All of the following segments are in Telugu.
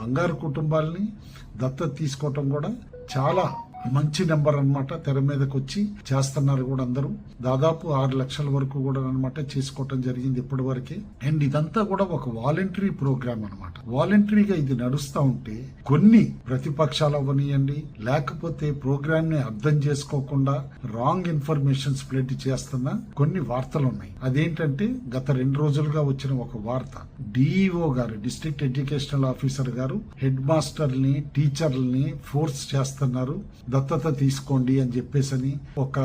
బంగారు కుటుంబాలని దత్తత తీసుకోవటం కూడా చాలా మంచి నెంబర్ అన్నమాట తెర మీదకి వచ్చి చేస్తున్నారు కూడా అందరూ. దాదాపు ఆరు లక్షల వరకు కూడా అనమాట చేసుకోవటం జరిగింది ఇప్పటి వరకే అండ్ ఇదంతా కూడా ఒక వాలంటరీ ప్రోగ్రామ్ అన్నమాట. వాలంటరీగా ఇది నడుస్తూ ఉంటే కొన్ని ప్రతిపక్షాలు అవనియండి లేకపోతే ప్రోగ్రామ్ని అర్థం చేసుకోకుండా రాంగ్ ఇన్ఫర్మేషన్ స్ప్రెడ్ చేస్తున్న కొన్ని వార్తలు ఉన్నాయి అదేంటంటే గత రెండు రోజులుగా వచ్చిన ఒక వార్త. డిఈఓ గారు డిస్ట్రిక్ట్ ఎడ్యుకేషనల్ ఆఫీసర్ గారు హెడ్ మాస్టర్ని టీచర్లని ఫోర్స్ చేస్తున్నారు. దత్తత తీసుకోండి అని చెప్పేసని ఒక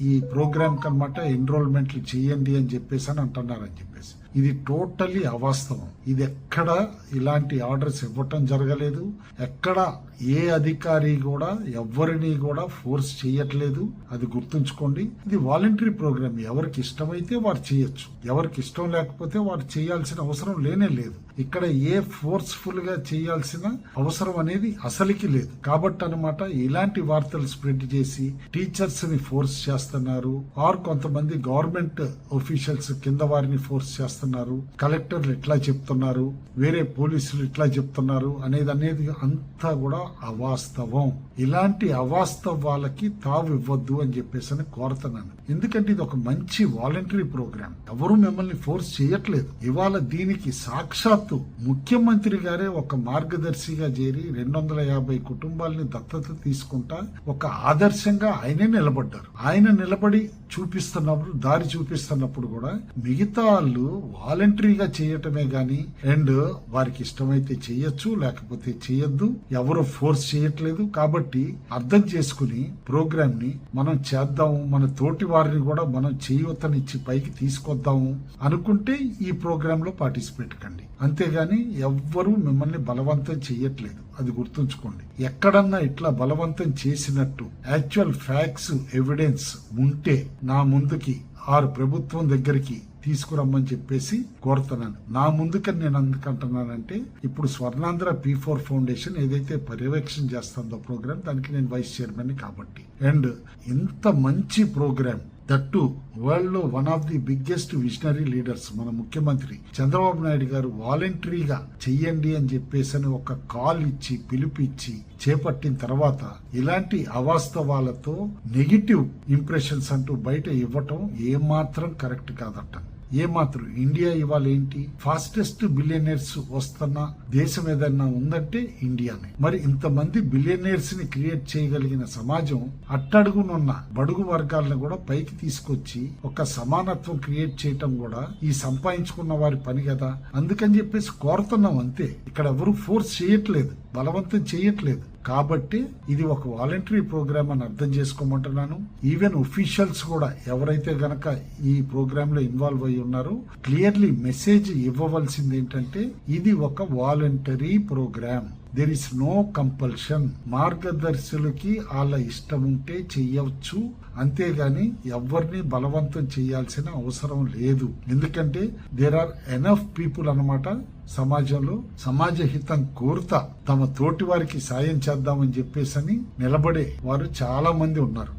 ఈ ప్రోగ్రామ్ కనమాట ఎన్రోల్మెంట్లు చేయండి అని చెప్పేసి అని అంటున్నారు అని చెప్పేసి. ఇది టోటలీ అవాస్తవం. ఇది ఎక్కడ ఇలాంటి ఆర్డర్స్ ఇవ్వటం జరగలేదు. ఎక్కడ ఏ అధికారి కూడా ఎవరిని కూడా ఫోర్స్ చేయట్లేదు. అది గుర్తుంచుకోండి. ఇది వాలంటరీ ప్రోగ్రామ్. ఎవరికి ఇష్టమైతే వారు చేయొచ్చు. ఎవరికి ఇష్టం లేకపోతే వారు చేయాల్సిన అవసరం లేనే లేదు. ఇక్కడ ఏ ఫోర్స్ఫుల్గా చేయాల్సిన అవసరం అనేది అసలుకి లేదు. కాబట్టి అనమాట ఇలాంటి వార్తలు స్ప్రెడ్ చేసి టీచర్స్ని ఫోర్స్ చేస్తున్నారు. ఆర్ కొంతమంది గవర్నమెంట్ ఒఫీషియల్స్ కింద వారిని ఫోర్స్ చేస్తున్నారు. కలెక్టర్లు ఇట్లా చెప్తున్నారు? వేరే పోలీసులు ఇట్లా చెప్తున్నారు? అనేది అనేది అంతా కూడా అవాస్తవం. ఇలాంటి అవాస్తవాలకి తావు ఇవ్వద్దు అని చెప్పేసి అని కోరుతున్నాను. ఎందుకంటే ఇది ఒక మంచి వాలంటరీ ప్రోగ్రామ్ ఎవరు మిమ్మల్ని ఫోర్స్ చేయట్లేదు. ఇవాళ దీనికి సాక్షాత్తు ముఖ్యమంత్రి గారే ఒక మార్గదర్శిగా చేరి రెండు వందల యాభై కుటుంబాలని దత్తత తీసుకుంటా ఒక ఆదర్శంగా ఆయనే నిలబడ్డారు. ఆయన నిలబడి చూపిస్తున్నప్పుడు దారి చూపిస్తున్నప్పుడు కూడా మిగతా వాళ్ళు వాలంటరీగా చేయటమే గాని అండ్ వారికి ఇష్టమైతే చేయొచ్చు లేకపోతే చేయొద్దు ఎవరు ఫోర్స్ చేయట్లేదు. కాబట్టి అర్థం చేసుకుని ప్రోగ్రామ్ని మనం చేద్దాము మన తోటి వారిని కూడా మనం చేయూతనిచ్చి పైకి తీసుకొద్దాము అనుకుంటే ఈ ప్రోగ్రామ్లో పార్టిసిపేట్ కండి. అంతేగాని ఎవ్వరూ మిమ్మల్ని బలవంతం చేయట్లేదు. అది గుర్తుంచుకోండి. ఎక్కడన్నా ఇట్లా బలవంతం చేసినట్టు యాక్చువల్ ఫ్యాక్ట్స్ ఎవిడెన్స్ ఉంటే నా ముందుకి ఆరు ప్రభుత్వం దగ్గరికి తీసుకురమ్మని చెప్పేసి కోరుతున్నాను. నా ముందుకని నేను అందుకంటున్నానంటే ఇప్పుడు స్వర్ణాంధ్ర పీ ఫోర్ ఫౌండేషన్ ఏదైతే పర్యవేక్షణ చేస్తుందో ప్రోగ్రామ్ దానికి నేను వైస్ చైర్మన్ కాబట్టి. అండ్ ఇంత మంచి ప్రోగ్రామ్ దట్టు వరల్డ్లో one of the biggest visionary leaders మన ముఖ్యమంత్రి చంద్రబాబు నాయుడు గారు వాలంటరీగా చెయ్యండి అని చెప్పేసి అని ఒక కాల్ ఇచ్చి పిలిపిచ్చి చేపట్టిన తర్వాత ఇలాంటి అవాస్తవాలతో నెగిటివ్ ఇంప్రెషన్స్ అంటూ బయట ఇవ్వటం ఏమాత్రం కరెక్ట్ కాదట. ఏమాత్రం ఇండియా ఇవాళ ఏంటి ఫాస్టెస్ట్ బిలియనర్స్ వస్తున్న దేశం ఏదన్నా ఉందంటే ఇండియానే. మరి ఇంతమంది బిలియనర్స్ని క్రియేట్ చేయగలిగిన సమాజం అట్టడుగునున్న బడుగు వర్గాలను కూడా పైకి తీసుకొచ్చి ఒక సమానత్వం క్రియేట్ చేయటం కూడా ఈ సంపాదించుకున్న వారి పని కదా. అందుకని చెప్పేసి కోరుతున్నాం అంతే. ఇక్కడ ఎవరు ఫోర్స్ చేయట్లేదు బలవంతం చేయట్లేదు. కాబట్టి ఇది ఒక వాలంటరీ ప్రోగ్రామ్ అని అర్థం చేసుకోమంటున్నాను. ఈవెన్ ఒఫీషియల్స్ కూడా ఎవరైతే గనక ఈ ప్రోగ్రామ్లో ఇన్వాల్వ్ అయి ఉన్నారో క్లియర్లీ మెసేజ్ ఇవ్వవలసింది ఏంటంటే ఇది ఒక voluntary program. There is no compulsion మార్గదర్శులకి వాళ్ళ ఇష్టం ఉంటే చెయ్యవచ్చు అంతేగాని ఎవరిని బలవంతం చేయాల్సిన అవసరం లేదు. ఎందుకంటే దేర్ ఆర్ ఎనఫ్ పీపుల్ అన్నమాట సమాజంలో. సమాజ హితం కోరుతా. తమ తోటి వారికి సాయం చేద్దామని చెప్పేసి నిలబడే వారు చాలా మంది ఉన్నారు.